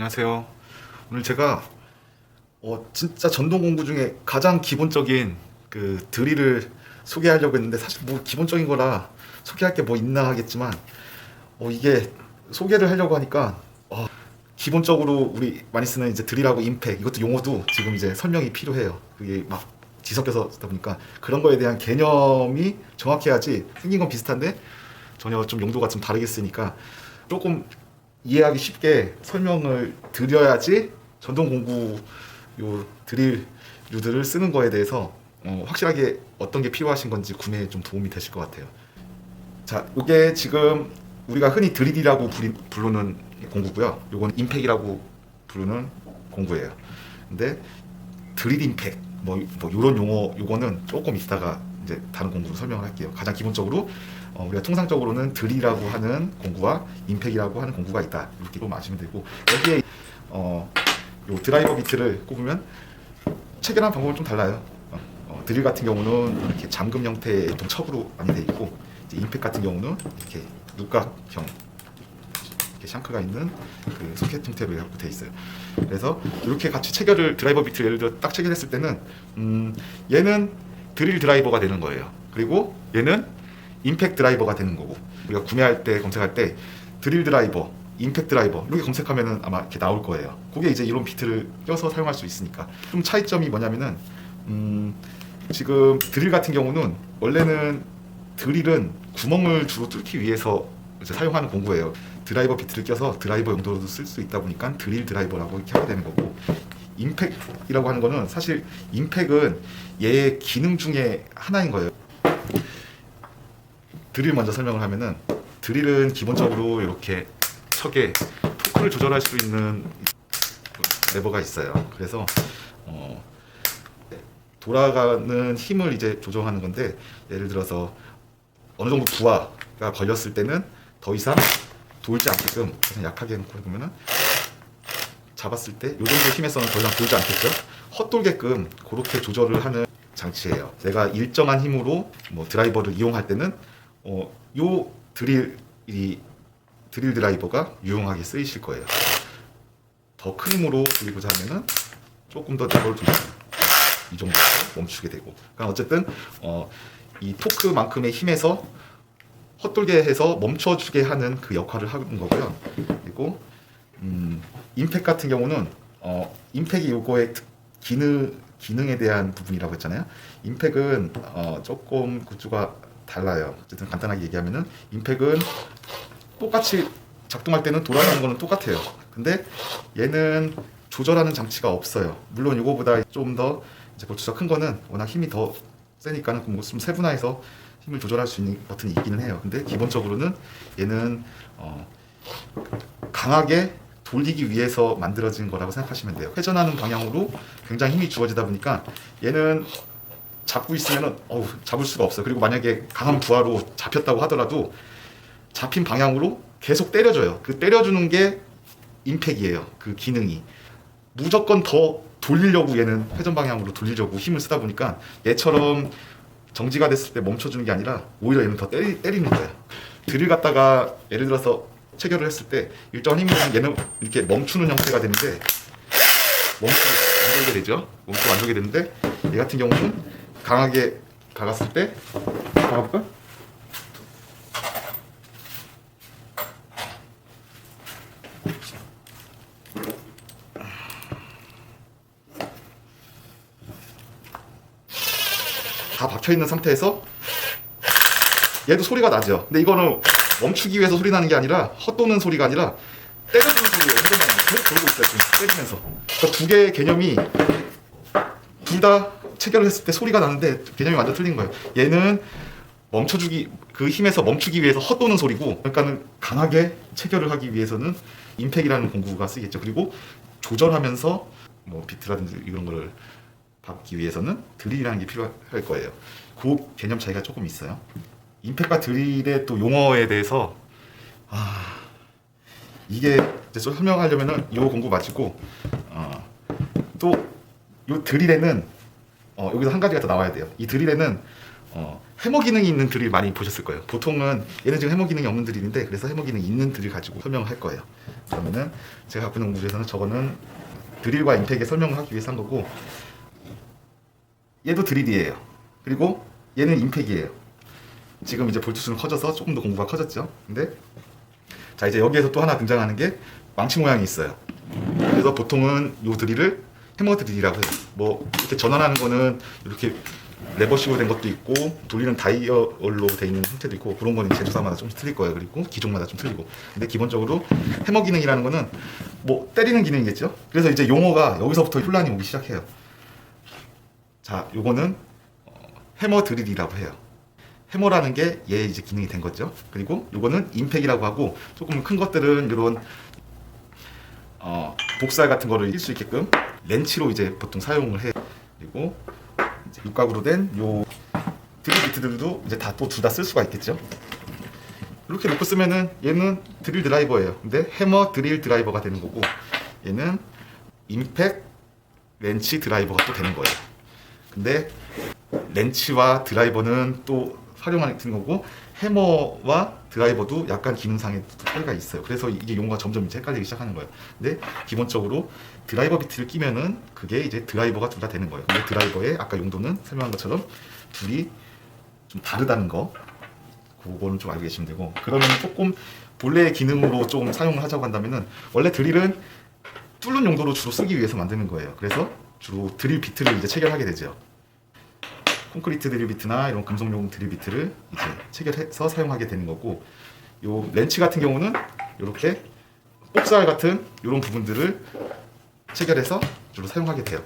안녕하세요. 오늘 제가 어, 진짜 전동 공구 중에 가장 기본적인 그 드릴을 소개하려고 했는데 사실 뭐 기본적인 거라 소개할 게 뭐 있나 하겠지만 어, 이게 소개를 하려고 하니까 어, 기본적으로 우리 많이 쓰는 이제 드릴하고 임팩 이것도 용어도 지금 이제 설명이 필요해요. 그게 막 뒤섞여서 쓰다 보니까 그런 거에 대한 개념이 정확해야지 생긴 건 비슷한데 전혀 좀 용도가 좀 다르게 쓰니까 조금 이해하기 쉽게 설명을 드려야지 전동 공구 요 드릴류들을 쓰는 거에 대해서 어, 확실하게 어떤 게 필요하신 건지 구매에 좀 도움이 되실 것 같아요. 자, 이게 지금 우리가 흔히 드릴이라고 부리, 부르는 공구고요. 요건 임팩이라고 부르는 공구예요. 근데 드릴 임팩 뭐, 뭐 이런 용어 요거는 조금 이따가 이제 다른 공구로 설명을 할게요. 가장 기본적으로 어, 우리가 통상적으로는 드릴이라고 하는 공구와 임팩이라고 하는 공구가 있다. 이렇게 좀 아시면 되고 여기에 어, 요 드라이버 비트를 꼽으면 체결하는 방법은 좀 달라요. 어, 어, 드릴 같은 경우는 이렇게 잠금 형태의 보통 척으로 많이 돼 있고 임팩 같은 경우는 이렇게 육각형 이렇게 샹크가 있는 그 소켓 형태로 갖고 돼 있어요. 그래서 이렇게 같이 체결을 드라이버 비트 예를 들어 딱 체결했을 때는 음, 얘는 드릴 드라이버가 되는 거예요. 그리고 얘는 임팩 드라이버가 되는 거고 우리가 구매할 때 검색할 때 드릴 드라이버, 임팩 드라이버 이렇게 검색하면은 아마 이렇게 나올 거예요. 그게 이제 이런 비트를 껴서 사용할 수 있으니까 좀 차이점이 뭐냐면은 음, 지금 드릴 같은 경우는 원래는 드릴은 구멍을 주로 뚫기 위해서 사용하는 공구예요. 드라이버 비트를 껴서 드라이버 용도로도 쓸 수 있다 보니까 드릴 드라이버라고 이렇게 하게 되는 거고 임팩이라고 하는 거는 사실 임팩은 얘의 기능 중에 하나인 거예요. 드릴 먼저 설명을 하면은 드릴은 기본적으로 이렇게 척에 토크를 조절할 수 있는 레버가 있어요. 그래서 어, 돌아가는 힘을 이제 조정하는 건데 예를 들어서 어느 정도 부하가 걸렸을 때는 더 이상 돌지 않게끔 그냥 약하게 해놓고 해보면은 잡았을 때 요 정도 힘에서는 더 이상 돌지 않겠죠? 헛돌게끔 그렇게 조절을 하는 장치예요. 내가 일정한 힘으로 뭐 드라이버를 이용할 때는 어, 요 드릴 이 드릴 드라이버가 유용하게 쓰이실 거예요. 더 큰 힘으로 돌리고자 하면은 조금 더 저걸 좀이 정도 멈추게 되고. 그러니까 어쨌든 어, 이 토크만큼의 힘에서 헛돌게 해서 멈춰주게 하는 그 역할을 하는 거고요. 그리고 음, 임팩 같은 경우는 어, 임팩이 요거의 특- 기능 기능에 대한 부분이라고 했잖아요. 임팩은 어, 조금 구조가 달라요. 어쨌든 간단하게 얘기하면은 임팩은 똑같이 작동할 때는 돌아가는 거는 똑같아요. 근데 얘는 조절하는 장치가 없어요. 물론 이거보다 좀 더 이제 볼트가 큰 거는 워낙 힘이 더 세니까는 그좀 세분화해서 힘을 조절할 수 있는 버튼이 있기는 해요. 근데 기본적으로는 얘는 어, 강하게 돌리기 위해서 만들어진 거라고 생각하시면 돼요. 회전하는 방향으로 굉장히 힘이 주어지다 보니까 얘는 잡고 있으면은 어우, 잡을 수가 없어요. 그리고 만약에 강한 부하로 잡혔다고 하더라도 잡힌 방향으로 계속 때려줘요. 그 때려주는 게 임팩이에요. 그 기능이 무조건 더 돌리려고 얘는 회전 방향으로 돌리려고 힘을 쓰다 보니까 얘처럼 정지가 됐을 때 멈춰주는 게 아니라 오히려 얘는 더 때리, 때리는 거예요. 드릴 갖다가 예를 들어서 체결을 했을 때 일정한 힘이 얘는 이렇게 멈추는 형태가 되는데 멈추 안 돌게 되죠. 멈추 안 돌게 되는데 얘 같은 경우는 강하게 박았을 때 박아볼까? 다 박혀 있는 상태에서 얘도 소리가 나죠. 근데 이거는 멈추기 위해서 소리 나는 게 아니라 헛도는 소리가 아니라 때려주는 소리예요. 헤드만 계속 돌고 있어요. 지금 때리면서. 그러니까 두 개의 개념이 둘 다 체결을 했을 때 소리가 나는데 개념이 완전 틀린 거예요. 얘는 멈춰주기 그 힘에서 멈추기 위해서 헛도는 소리고 그러니까는 강하게 체결을 하기 위해서는 임팩이라는 공구가 쓰겠죠. 그리고 조절하면서 뭐 비트라든지 이런 거를 받기 위해서는 드릴이라는 게 필요할 거예요. 그 개념 차이가 조금 있어요. 임팩과 드릴의 또 용어에 대해서 아 이게 설명하려면은 이 공구 마치고 어, 또이 드릴에는 어, 여기서 한 가지가 더 나와야 돼요. 이 드릴에는 어, 해머 기능이 있는 드릴 많이 보셨을 거예요. 보통은 얘는 지금 해머 기능이 없는 드릴인데 그래서 해머 기능이 있는 드릴 가지고 설명을 할 거예요. 그러면은 제가 갖고 있는 공부에서는 저거는 드릴과 임팩의 설명을 하기 위해서 한 거고 얘도 드릴이에요. 그리고 얘는 임팩이에요. 지금 이제 볼트수는 커져서 조금 더 공부가 커졌죠. 근데 자 이제 여기에서 또 하나 등장하는 게 망치 모양이 있어요. 그래서 보통은 요 드릴을 해머 드릴이라고 해요. 뭐 이렇게 전환하는 거는 이렇게 레버식으로 된 것도 있고 돌리는 다이얼로 돼 있는 형태도 있고 그런 거는 제조사마다 좀 틀릴 거예요. 그리고 기종마다 좀 틀리고. 근데 기본적으로 해머 기능이라는 거는 뭐 때리는 기능이겠죠. 그래서 이제 용어가 여기서부터 혼란이 오기 시작해요. 자, 요거는 어, 해머 드릴이라고 해요. 해머라는 게 얘 이제 기능이 된 거죠. 그리고 요거는 임팩이라고 하고 조금 큰 것들은 이런 어, 복살 같은 거를 낄 수 있게끔 렌치로 이제 보통 사용을 해. 그리고 이제 육각으로 된 요 드릴 비트들도 이제 다 또 둘 다 쓸 수가 있겠죠. 이렇게 놓고 쓰면은 얘는 드릴 드라이버예요. 근데 해머 드릴 드라이버가 되는 거고 얘는 임팩 렌치 드라이버가 또 되는 거예요. 근데 렌치와 드라이버는 또 활용하는 거고 해머와 드라이버도 약간 기능상의 차이가 있어요. 그래서 이게 용어가 점점 이제 헷갈리기 시작하는 거예요. 근데 기본적으로 드라이버 비트를 끼면은 그게 이제 드라이버가 둘 다 되는 거예요. 근데 드라이버의 아까 용도는 설명한 것처럼 둘이 좀 다르다는 거. 그거는 좀 알고 계시면 되고 그러면 조금 본래의 기능으로 좀 사용을 하자고 한다면은 원래 드릴은 뚫는 용도로 주로 쓰기 위해서 만드는 거예요. 그래서 주로 드릴 비트를 이제 체결하게 되죠. 콘크리트 드릴 비트나 이런 금속용 드릴 비트를 이제 체결해서 사용하게 되는 거고 요 렌치 같은 경우는 이렇게 복살 같은 이런 부분들을 체결해서 주로 사용하게 돼요.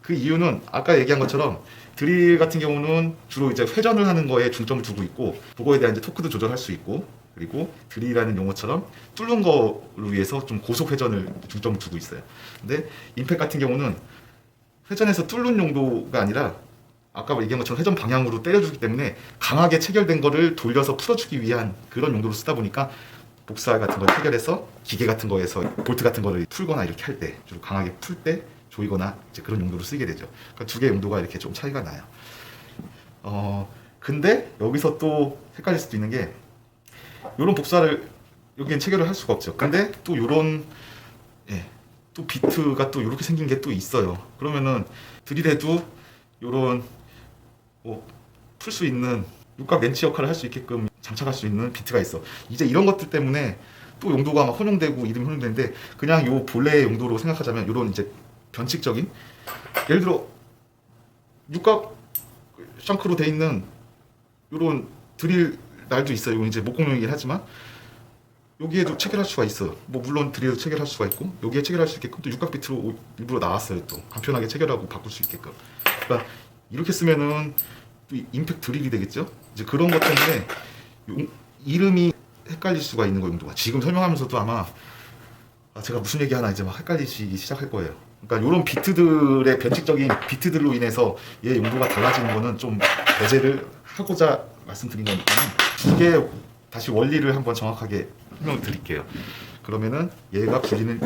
그 이유는 아까 얘기한 것처럼 드릴 같은 경우는 주로 이제 회전을 하는 거에 중점을 두고 있고 그거에 대한 이제 토크도 조절할 수 있고 그리고 드릴이라는 용어처럼 뚫는 거를 위해서 좀 고속 회전을 중점을 두고 있어요. 근데 임팩 같은 경우는 회전해서 뚫는 용도가 아니라 아까 얘기한 것처럼 회전 방향으로 때려주기 때문에 강하게 체결된 거를 돌려서 풀어주기 위한 그런 용도로 쓰다 보니까 복살 같은 걸 체결해서 기계 같은 거에서 볼트 같은 거를 풀거나 이렇게 할 때 주로 강하게 풀 때 조이거나 이제 그런 용도로 쓰게 되죠. 그러니까 두 개의 용도가 이렇게 좀 차이가 나요. 어 근데 여기서 또 헷갈릴 수도 있는 게 이런 복사를 여기엔 체결을 할 수가 없죠. 근데 또 이런 예, 또 비트가 또 이렇게 생긴 게 또 있어요. 그러면은 드릴에도 이런 뭐 풀 수 있는 육각 렌치 역할을 할 수 있게끔 장착할 수 있는 비트가 있어. 이제 이런 것들 때문에 또 용도가 막 혼용되고 이름이 혼용되는데 그냥 요 본래의 용도로 생각하자면 이런 이제 변칙적인 예를 들어 육각 샹크로 돼 있는 이런 드릴 날도 있어요. 이건 이제 목공용이긴 하지만 여기에도 체결할 수가 있어요. 뭐 물론 드릴도 체결할 수가 있고 여기에 체결할 수 있게끔 또 육각 비트로 오- 일부러 나왔어요. 또 간편하게 체결하고 바꿀 수 있게끔. 그러니까 이렇게 쓰면은 또 임팩 드릴이 되겠죠. 이제 그런 것 때문에 용- 이름이 헷갈릴 수가 있는 거 용도가 지금 설명하면서도 아마 아, 제가 무슨 얘기 하나 이제 막 헷갈리시기 시작할 거예요. 그러니까 이런 비트들의 변칙적인 비트들로 인해서 얘 용도가 달라지는 거는 좀 배제를 하고자 말씀드린 거니까 이게 다시 원리를 한번 정확하게 설명을 드릴게요. 그러면은 얘가 불리는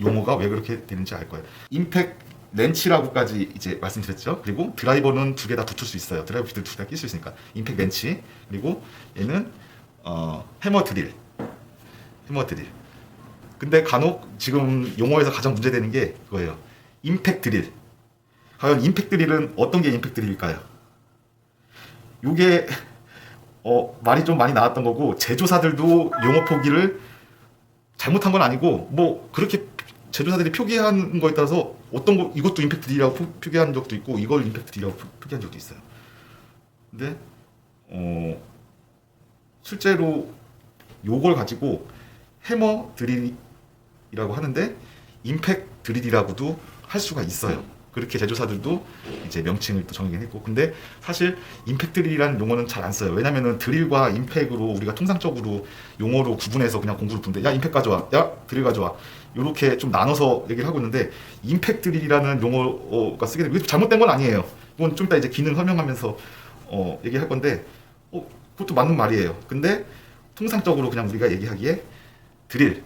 용어가 왜 그렇게 되는지 알 거예요. 임팩 렌치라고까지 이제 말씀드렸죠. 그리고 드라이버는 두 개 다 붙을 수 있어요. 드라이버 비트 두개 다 낄 수 있으니까 임팩 렌치 그리고 얘는 어, 해머 드릴 해머 드릴 근데 간혹 지금 용어에서 가장 문제되는 게 그거예요. 임팩 드릴. 과연 임팩 드릴은 어떤 게 임팩 드릴일까요? 요게 어, 말이 좀 많이 나왔던 거고 제조사들도 용어 표기를 잘못한 건 아니고 뭐 그렇게 제조사들이 표기한 거에 따라서 어떤 거 이것도 임팩트 D라고 표- 표기한 적도 있고 이걸 임팩트 D라고 표- 표기한 적도 있어요. 근데 어 실제로 요걸 가지고 해머 드릴이라고 하는데 임팩 드릴이라고도 할 수가 있어요. 그렇게 제조사들도 이제 명칭을 또 정하긴 했고 근데 사실 임팩 드릴이라는 용어는 잘 안 써요. 왜냐면은 드릴과 임팩으로 우리가 통상적으로 용어로 구분해서 그냥 공부를 부는데 야 임팩 가져와, 야 드릴 가져와 이렇게 좀 나눠서 얘기를 하고 있는데 임팩 드릴이라는 용어가 쓰게 되면 잘못된 건 아니에요. 이건 좀 이따 이제 기능 설명하면서 어, 얘기할 건데 어, 그것도 맞는 말이에요. 근데 통상적으로 그냥 우리가 얘기하기에 드릴,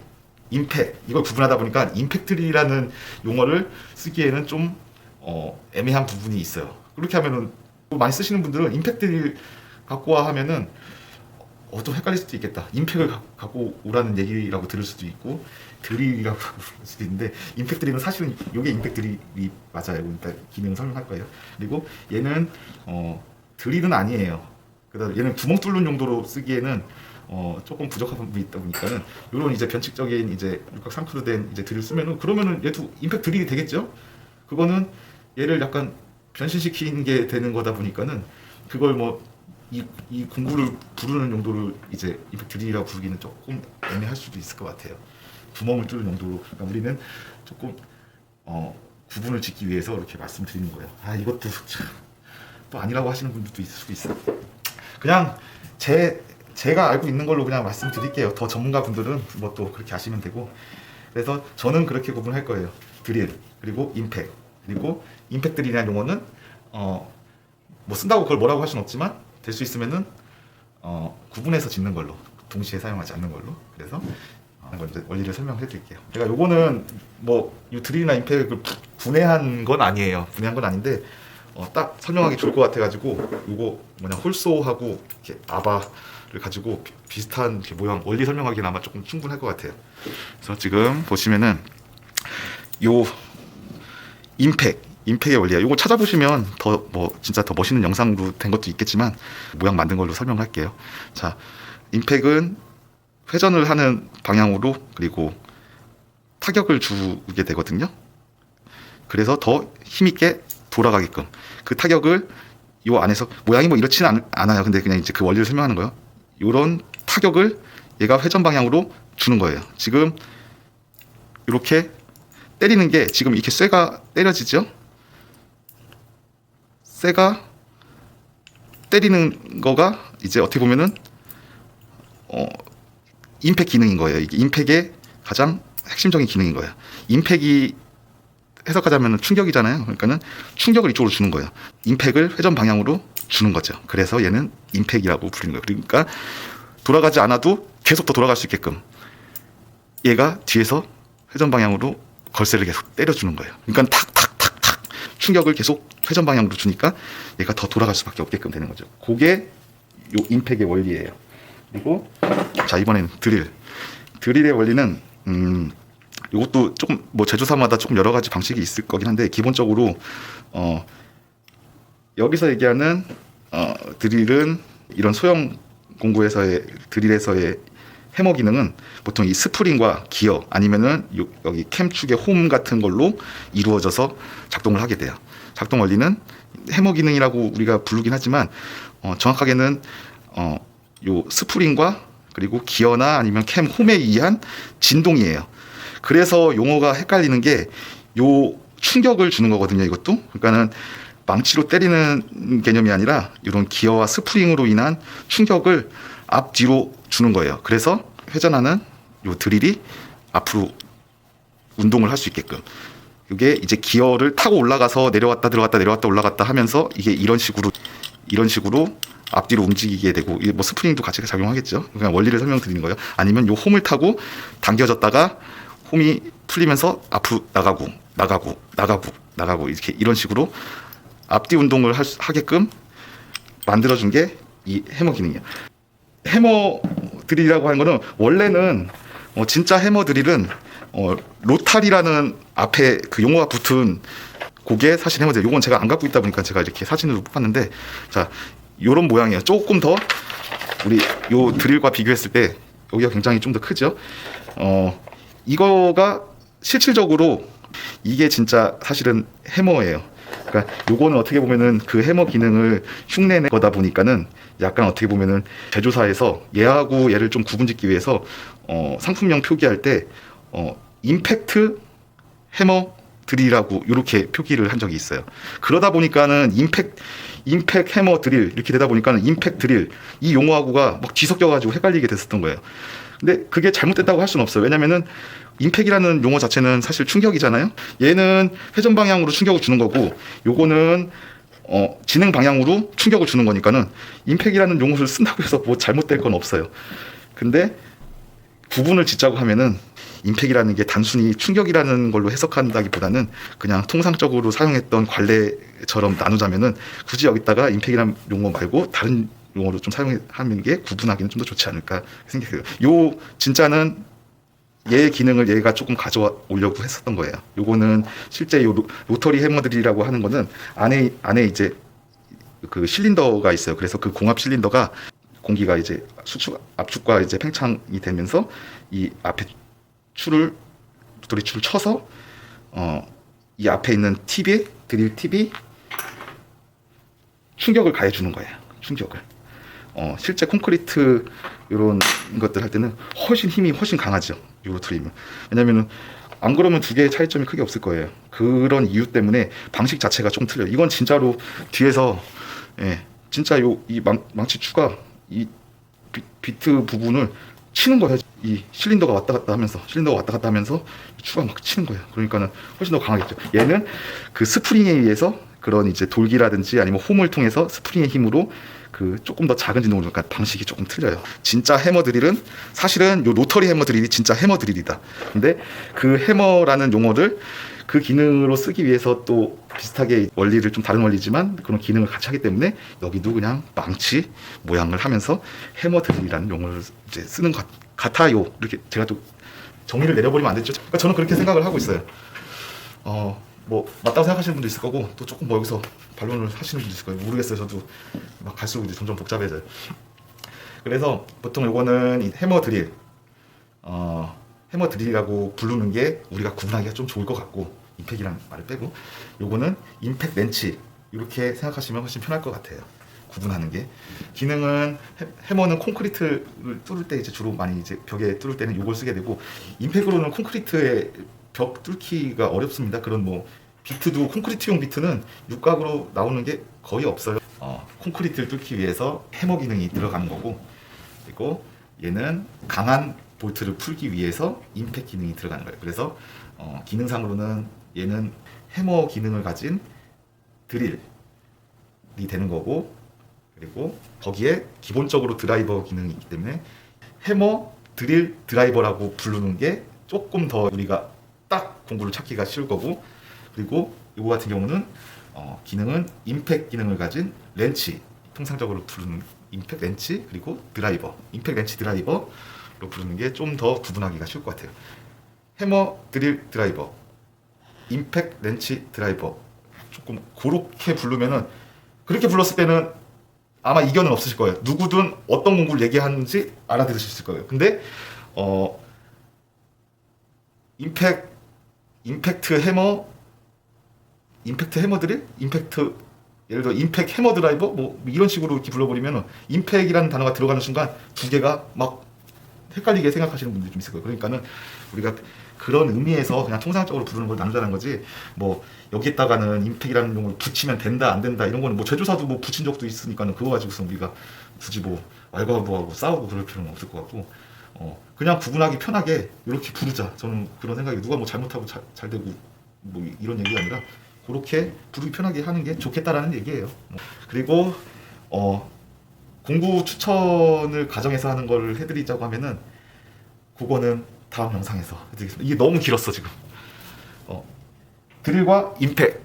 임팩 이걸 구분하다 보니까 임팩 드릴이라는 용어를 쓰기에는 좀 어, 애매한 부분이 있어요. 그렇게 하면은 많이 쓰시는 분들은 임팩트를 갖고 와 하면은 어, 좀 헷갈릴 수도 있겠다. 임팩을 가- 갖고 오라는 얘기라고 들을 수도 있고 드릴이라고 들을 수도 있는데 임팩 드릴은 사실은 이게 임팩 드릴이 맞아요. 일단 기능을 설명할 거예요. 그리고 얘는 어, 드릴은 아니에요. 그다음 얘는 구멍 뚫는 용도로 쓰기에는 어, 조금 부족한 부분이 있다 보니까는 이런 이제 변칙적인 이제 육각 상크로 된 이제 드릴 쓰면은 그러면은 얘도 임팩 드릴이 되겠죠. 그거는 얘를 약간 변신시킨 게 되는 거다 보니까는 그걸 뭐 이, 이 공구를 부르는 용도를 이제 드릴이라고 부르기는 조금 애매할 수도 있을 것 같아요. 구멍을 뚫는 용도로 그러니까 우리는 조금 어, 구분을 짓기 위해서 이렇게 말씀드리는 거예요. 아 이것도 참, 또 아니라고 하시는 분들도 있을 수도 있어. 그냥 제 제가 알고 있는 걸로 그냥 말씀드릴게요. 더 전문가 분들은 뭐 또 그렇게 하시면 되고. 그래서 저는 그렇게 구분할 거예요. 드릴 그리고 임팩 그리고 임팩 드릴이라는 용어는 어 뭐 쓴다고 그걸 뭐라고 할 수는 없지만 될 수 있으면은 어 구분해서 짓는 걸로 동시에 사용하지 않는 걸로 그래서 어, 이걸 이제 원리를 설명해 드릴게요. 제가 요거는 뭐이 드릴이나 임팩을 분해한 건 아니에요. 분해한 건 아닌데 어, 딱 설명하기 좋을 것 같아가지고 요거 뭐냐 홀소하고 이렇게 아바를 가지고 비- 비슷한 모양 원리 설명하기는 아마 조금 충분할 것 같아요. 그래서 지금 보시면은 요 임팩 임팩의 원리야. 요거 찾아보시면 더 뭐 진짜 더 멋있는 영상으로 된 것도 있겠지만 모양 만든 걸로 설명할게요. 자, 임팩은 회전을 하는 방향으로 그리고 타격을 주게 되거든요. 그래서 더 힘있게 돌아가게끔 그 타격을 요 안에서 모양이 뭐 이렇지는 않, 않아요. 근데 그냥 이제 그 원리를 설명하는 거예요. 요런 타격을 얘가 회전 방향으로 주는 거예요. 지금 이렇게 때리는 게 지금 이렇게 쇠가 때려지죠? 쇠가 때리는 거가 이제 어떻게 보면은 어 임팩 기능인 거예요. 이게 임팩의 가장 핵심적인 기능인 거예요. 임팩이 해석하자면 충격이잖아요. 그러니까는 충격을 이쪽으로 주는 거예요. 임팩을 회전 방향으로 주는 거죠. 그래서 얘는 임팩이라고 부르는 거예요. 그러니까 돌아가지 않아도 계속 더 돌아갈 수 있게끔 얘가 뒤에서 회전 방향으로 걸쇠를 계속 때려주는 거예요. 그러니까 탁탁탁탁 충격을 계속 회전 방향으로 주니까 얘가 더 돌아갈 수밖에 없게끔 되는 거죠. 그게 요 임팩의 원리예요. 그리고 자 이번엔 드릴. 드릴의 원리는 음 이것도 조금 뭐 제조사마다 조금 여러 가지 방식이 있을 거긴 한데 기본적으로 어 여기서 얘기하는 어 드릴은 이런 소형 공구에서의 드릴에서의 해머 기능은 보통 이 스프링과 기어 아니면은 요- 여기 캠 축의 홈 같은 걸로 이루어져서 작동을 하게 돼요. 작동 원리는 해머 기능이라고 우리가 부르긴 하지만 어, 정확하게는 어, 요 스프링과 그리고 기어나 아니면 캠 홈에 의한 진동이에요. 그래서 용어가 헷갈리는 게 요 충격을 주는 거거든요. 이것도 그러니까는 망치로 때리는 개념이 아니라 이런 기어와 스프링으로 인한 충격을 앞뒤로 주는 거예요. 그래서 회전하는 요 드릴이 앞으로 운동을 할 수 있게끔 이게 이제 기어를 타고 올라가서 내려왔다 들어갔다 내려왔다 올라갔다 하면서 이게 이런 식으로 이런 식으로 앞뒤로 움직이게 되고 뭐 스프링도 같이 작용하겠죠. 그냥 원리를 설명드리는 거예요. 아니면 요 홈을 타고 당겨졌다가 홈이 풀리면서 앞으로 나가고 나가고 나가고 나가고 이렇게 이런 식으로 앞뒤 운동을 하게끔 만들어준 게 이 해머 기능이에요. 해머 드릴이라고 하는 거는 원래는 어, 진짜 해머 드릴은 어, 로탈이라는 앞에 그 용어가 붙은 그게 사실 해머 드릴. 요건 제가 안 갖고 있다 보니까 제가 이렇게 사진으로 뽑았는데 자 요런 모양이에요. 조금 더 우리 요 드릴과 비교했을 때 여기가 굉장히 좀 더 크죠. 어 이거가 실질적으로 이게 진짜 사실은 해머예요. 그러니까 요거는 어떻게 보면은 그 해머 기능을 흉내낸 거다 보니까는 약간 어떻게 보면은 제조사에서 얘하고 얘를 좀 구분짓기 위해서 어 상품명 표기할 때 어 임팩트 해머 드릴이라고 이렇게 표기를 한 적이 있어요. 그러다 보니까는 임팩 임팩 해머 드릴 이렇게 되다 보니까는 임팩 드릴 이 용어하고가 막 뒤섞여 가지고 헷갈리게 됐었던 거예요. 근데 그게 잘못됐다고 할 수는 없어요. 왜냐면은 임팩이라는 용어 자체는 사실 충격이잖아요. 얘는 회전 방향으로 충격을 주는 거고 요거는 어, 진행 방향으로 충격을 주는 거니까는 임팩이라는 용어를 쓴다고 해서 뭐 잘못될 건 없어요. 근데 구분을 짓자고 하면은 임팩이라는 게 단순히 충격이라는 걸로 해석한다기보다는 그냥 통상적으로 사용했던 관례처럼 나누자면은 굳이 여기다가 임팩이라는 용어 말고 다른 용어로 좀 사용하는 게 구분하기는 좀 더 좋지 않을까 생각해요. 요 진짜는 얘 기능을 얘가 조금 가져와 오려고 했었던 거예요. 요거는 실제 요 로- 로터리 해머들이라고 하는 거는 안에 안에 이제 그 실린더가 있어요. 그래서 그 공합 실린더가 공기가 이제 수축 압축과 이제 팽창이 되면서 이 앞에 줄을 로터리 줄을 쳐서 어 이 앞에 있는 팁에 드릴 팁이 충격을 가해 주는 거예요. 충격을. 어, 실제 콘크리트 이런 것들 할 때는 훨씬 힘이 훨씬 강하죠. 유로 트림은. 왜냐면은 안 그러면 두 개의 차이점이 크게 없을 거예요. 그런 이유 때문에 방식 자체가 좀 틀려요. 이건 진짜로 뒤에서 예, 진짜 요 이 망치 추가 이 비, 비트 부분을 치는 거예요. 이 실린더가 왔다 갔다 하면서 실린더가 왔다 갔다 하면서 추가 막 치는 거예요. 그러니까는 훨씬 더 강하겠죠. 얘는 그 스프링에 의해서 그런 이제 돌기라든지 아니면 홈을 통해서 스프링의 힘으로 그 조금 더 작은 진동을 그러니까 방식이 조금 틀려요. 진짜 해머 드릴은 사실은 요 로터리 해머 드릴이 진짜 해머 드릴이다. 근데 그 해머라는 용어를 그 기능으로 쓰기 위해서 또 비슷하게 원리를 좀 다른 원리지만 그런 기능을 같이 하기 때문에 여기도 그냥 망치 모양을 하면서 해머 드릴이라는 용어를 이제 쓰는 것 같아요. 이렇게 제가 또 정의를 내려버리면 안 되죠. 그러니까 저는 그렇게 생각을 하고 있어요. 어, 뭐 맞다고 생각하시는 분도 있을 거고 또 조금 뭐 여기서 반론을 하시는 분도 있을 거예요. 모르겠어요. 저도 막 갈수록 이제 점점 복잡해져요. 그래서 보통 요거는 이 해머 드릴, 어, 해머 드릴이라고 부르는 게 우리가 구분하기가 좀 좋을 것 같고 임팩이라는 말을 빼고 요거는 임팩 렌치 이렇게 생각하시면 훨씬 편할 것 같아요. 구분하는 게 기능은 해- 해머는 콘크리트를 뚫을 때 이제 주로 많이 이제 벽에 뚫을 때는 요걸 쓰게 되고 임팩으로는 콘크리트에 벽 뚫기가 어렵습니다. 그런 뭐 비트도 콘크리트용 비트는 육각으로 나오는 게 거의 없어요. 어, 콘크리트를 뚫기 위해서 해머 기능이 들어가는 거고 그리고 얘는 강한 볼트를 풀기 위해서 임팩 기능이 들어가는 거예요. 그래서 어, 기능상으로는 얘는 해머 기능을 가진 드릴이 되는 거고 그리고 거기에 기본적으로 드라이버 기능이 있기 때문에 해머 드릴 드라이버라고 부르는 게 조금 더 우리가 딱 공구를 찾기가 쉬울 거고 그리고 이거 같은 경우는 어, 기능은 임팩 기능을 가진 렌치 통상적으로 부르는 임팩 렌치 그리고 드라이버 임팩 렌치 드라이버로 부르는 게 좀 더 구분하기가 쉬울 것 같아요 해머 드릴 드라이버 임팩 렌치 드라이버 조금 그렇게 부르면은 그렇게 불렀을 때는 아마 이견은 없으실 거예요. 누구든 어떤 공구를 얘기하는지 알아들으실 거예요. 근데 어 임팩 임팩트 해머 임팩트 해머 드릴 임팩트 예를 들어 임팩 해머 드라이버? 뭐 이런 식으로 이렇게 불러버리면은 임팩이라는 단어가 들어가는 순간 두 개가 막 헷갈리게 생각하시는 분들이 좀 있을 거예요. 그러니까는 우리가 그런 의미에서 그냥 통상적으로 부르는 걸 나누자는 거지. 뭐 여기에다가는 임팩이라는 용어를 붙이면 된다 안 된다 이런 거는 뭐 제조사도 뭐 붙인 적도 있으니까는 그거 가지고서 우리가 굳이 뭐 왈가부하고 싸우고 그럴 필요는 없을 것 같고 어 그냥 구분하기 편하게 이렇게 부르자 저는 그런 생각이 누가 뭐 잘못하고 잘, 잘 되고 뭐 이- 이런 얘기가 아니라 그렇게 부르기 편하게 하는 게 좋겠다라는 얘기예요 뭐. 그리고 어 공구 추천을 가정해서 하는 걸 해드리자고 하면은 그거는 다음 영상에서 해드리겠습니다. 이게 너무 길었어 지금. 어, 드릴과 임팩.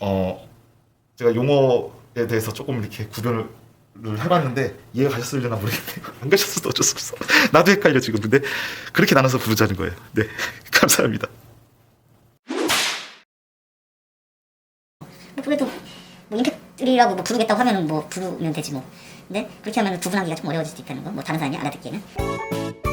어, 제가 용어에 대해서 조금 이렇게 구별을 해봤는데 이해가 가셨을려나 모르겠네요. 안 가셨어도 어쩔 수 없어. 나도 헷갈려 지금. 근데 그렇게 나눠서 부르자는 거예요. 네, 감사합니다. 뭐 그래도 뭐 임팩트라고 뭐 부르겠다고 하면은 뭐 부르면 되지 뭐. 근데 그렇게 하면 구분하기가 좀 어려워질 수도 있다는 거. 뭐 다른 사람이 알아듣기에는.